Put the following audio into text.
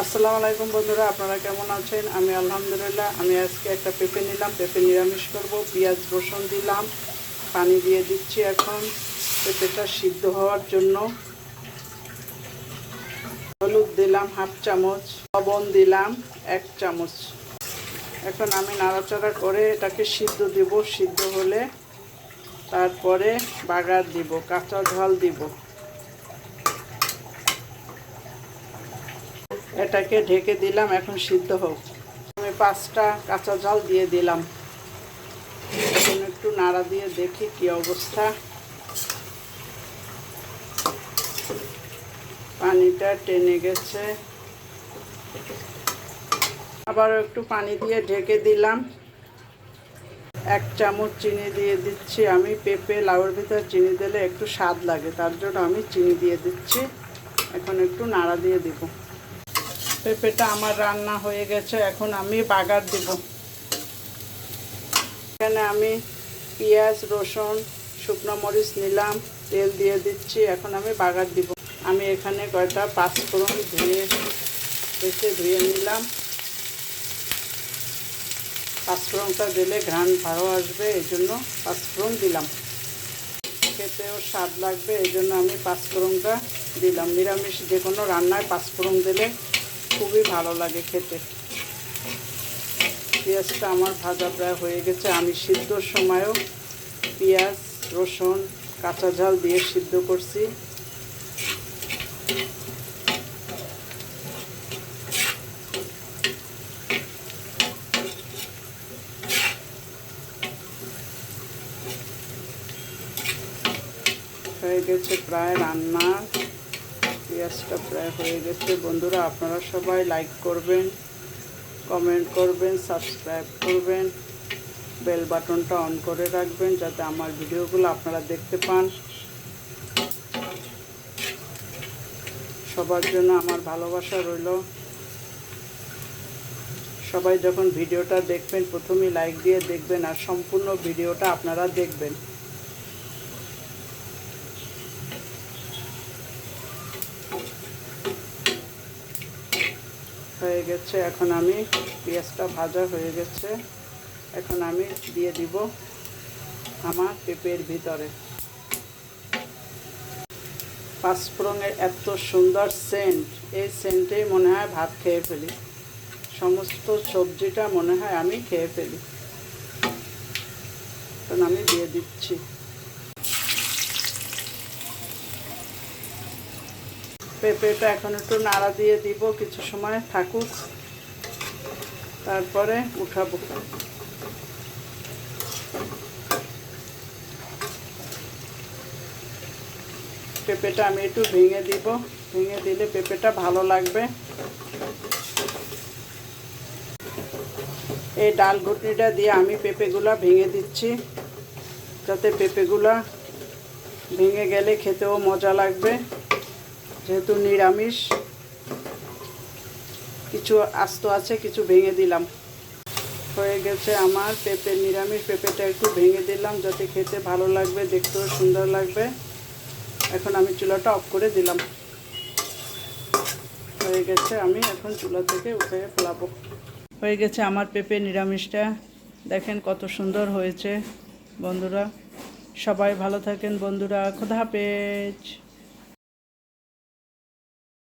আসসালামু আলাইকুম বন্ধুরা, আপনারা কেমন আছেন? আমি আলহামদুলিল্লাহ, আমি আজকে একটা পেঁপে নিলাম। পেঁপে নিরামিষ করব, পেঁয়াজ রসুন দিলাম, পানি দিয়ে দিচ্ছি এখন। পেঁপেটা সিদ্ধ হওয়ার জন্য হলুদ দিলাম, হাফ চামচ, লবণ দিলাম, এক চামচ। এখন আমি নাড়াচাড়া করে এটাকে সিদ্ধ দেব, সিদ্ধ হলে তারপরে বাগার দিব, কাঁচা ঝাল দিব। এটাকে ঢেকে দিলাম, এখন সিদ্ধ হোক। আমি পাঁচটা কাঁচা জল দিয়ে দিলাম। এখন একটু নাড়া দিয়ে দেখি কি অবস্থা। পানিটা টেনে গেছে। আবারও একটু পানি দিয়ে ঢেকে দিলাম। এক চামচ চিনি দিয়ে দিচ্ছি আমি। পেঁপে লাউর ভিতর চিনি দিলে একটু স্বাদ লাগে, তার জন্য আমি চিনি দিয়ে দিচ্ছি। এখন একটু নাড়া দিয়ে দিব। পেঁপেটা আমার রান্না হয়ে গেছে, এখন আমি বাগার দিব। এখানে আমি পেঁয়াজ, রসুন, শুকনো মরিচ নিলাম, তেল দিয়ে দিচ্ছি, এখন আমি বাগার দিব। আমি এখানে কয়টা পাঁচফোড়ন ধুয়ে এসে ধুয়ে নিলাম। পাঁচফোড়নটা দিলে ঘ্রাণ ভালো আসবে, এই জন্য পাঁচফোড়ন দিলাম। খেতেও স্বাদ লাগবে, এই জন্য আমি পাঁচফোড়নটা দিলাম। নিরামিষ যে কোনো রান্নায় পাঁচফোড়ন দিলে খুবই ভালো লাগে খেতে। পেঁয়াজটা আমার ভাজা প্রায় হয়ে গেছে। আমি সিদ্ধর সময়ও পেঁয়াজ, রসুন, কাঁচা ঝাল দিয়ে সিদ্ধ করছি। হয়ে গেছে প্রায় রান্না। পেঁয়াজটা প্রায় হয়ে গেছে। বন্ধুরা, আপনারা সবাই লাইক করবেন কমেন্ট করবেন সাবস্ক্রাইব করবেন বেল বাটনটা অন করে রাখবেন যাতে আমার ভিডিওগুলো আপনারা দেখতে পান। সবার জন্য আমার ভালোবাসা রইল। সবাই যখন ভিডিওটা দেখবেন, প্রথমেই লাইক দিয়ে দেখবেন আর সম্পূর্ণ ভিডিওটা আপনারা দেখবেন। হয়ে গেছে। এখন আমি পেঁয়াজটা ভাজা হয়ে গেছে। এখন আমি দিয়ে দিব আমার পেঁপের ভিতরে। পাঁচফোড়নের এত সুন্দর সেন্ট এই সেন্টেই মনে হয় ভাত খেয়ে ফেলি। সমস্ত সবজিটা মনে হয় আমি খেয়ে ফেলি। এখন আমি দিয়ে দিচ্ছি। পেঁপেটা এখন একটু নাড়া দিয়ে দিব কিছু সময় থাকুক। তারপরে উঠাবো। পেঁপেটা আমি একটু ভেঙে দিব। ভেঙে দিলে পেঁপেটা ভালো লাগবে। এই ডাল ঘুটনিটা দিয়ে আমি পেঁপেগুলা ভেঙে দিচ্ছি। যাতে পেঁপেগুলা ভেঙে গেলে খেতেও মজা লাগবে। যেহেতু নিরামিষ, কিছু আস্ত আছে, কিছু ভেঙে দিলাম। হয়ে গেছে আমার পেঁপে, নিরামিষ পেঁপেটা একটু ভেঙে দিলাম, যাতে খেতে ভালো লাগবে, দেখতেও সুন্দর লাগবে। এখন আমি চুলাটা অফ করে দিলাম। হয়ে গেছে, আমি এখন চুলা থেকে উঠে ফেলাবো। হয়ে গেছে আমার পেঁপে নিরামিষটা। দেখেন কত সুন্দর হয়েছে, বন্ধুরা। সবাই ভালো থাকেন, বন্ধুরা। খোদা হাফেজ।